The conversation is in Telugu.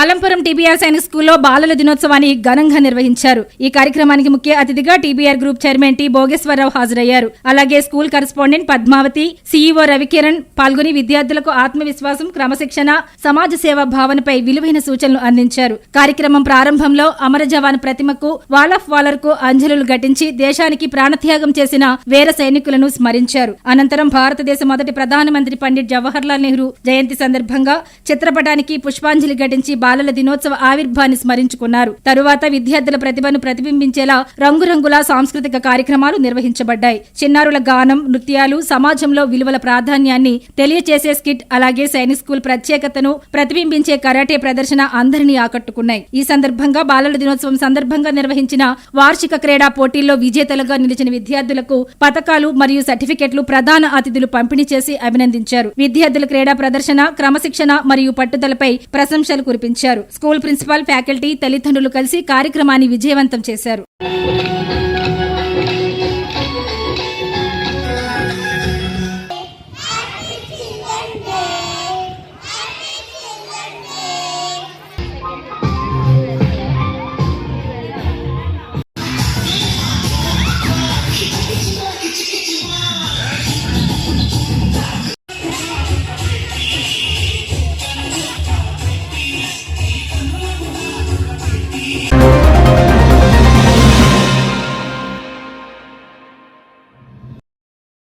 అలంపురం టీబీఆర్ సైనిక్ స్కూల్లో బాలల దినోత్సవాన్ని ఘనంగా నిర్వహించారు. ఈ కార్యక్రమానికి ముఖ్య అతిథిగా TBR group chairman T Bhogeswararao హాజరయ్యారు. అలాగే school correspondent Padmavathi CEO Ravikiran పాల్గొని విద్యార్థులకు ఆత్మవిశ్వాసం క్రమశిక్షణ సమాజ సేవ భావనపై విలువైన సూచనలు అందించారు. కార్యక్రమం ప్రారంభంలో అమర జవాన్ ప్రతిమకు వాల్ ఆఫ్ వాలర్కు అంజలులు ఘటించి దేశానికి ప్రాణత్యాగం చేసిన వీర సైనికులను స్మరించారు. అనంతరం భారతదేశ మొదటి ప్రధానమంత్రి పండిట్ జవహర్లాల్ నెహ్రూ జయంతి సందర్భంగా చిత్రపటానికి పుష్పాంజలి ఘటించి బాలల దినోత్సవ ఆవిర్భాన్ని స్మరించుకున్నారు. తరువాత విద్యార్థుల ప్రతిభను ప్రతిబింబించేలా రంగురంగుల సాంస్కృతిక కార్యక్రమాలు నిర్వహించబడ్డాయి. చిన్నారుల గానం నృత్యాలు సమాజంలో విలువల ప్రాధాన్యాన్ని తెలియచేసే స్కిట్ అలాగే సైనిక్ స్కూల్ ప్రత్యేకతను ప్రతిబింబించే కరాటే ప్రదర్శన అందరినీ ఆకట్టుకున్నాయి. ఈ సందర్భంగా బాలల దినోత్సవం సందర్భంగా నిర్వహించిన వార్షిక క్రీడా పోటీల్లో విజేతలుగా నిలిచిన విద్యార్థులకు పథకాలు మరియు సర్టిఫికెట్లు ప్రధాన అతిథులు పంపిణీ చేసి అభినందించారు. విద్యార్థుల క్రీడా ప్రదర్శన క్రమశిక్షణ మరియు పట్టుదలపై ప్రశంసలు కురిపించారు. స్కూల్ ప్రిన్సిపాల్ ఫ్యాకల్టీ తల్లిదండ్రులు కలిసి కార్యక్రమాన్ని విజయవంతం చేశారు.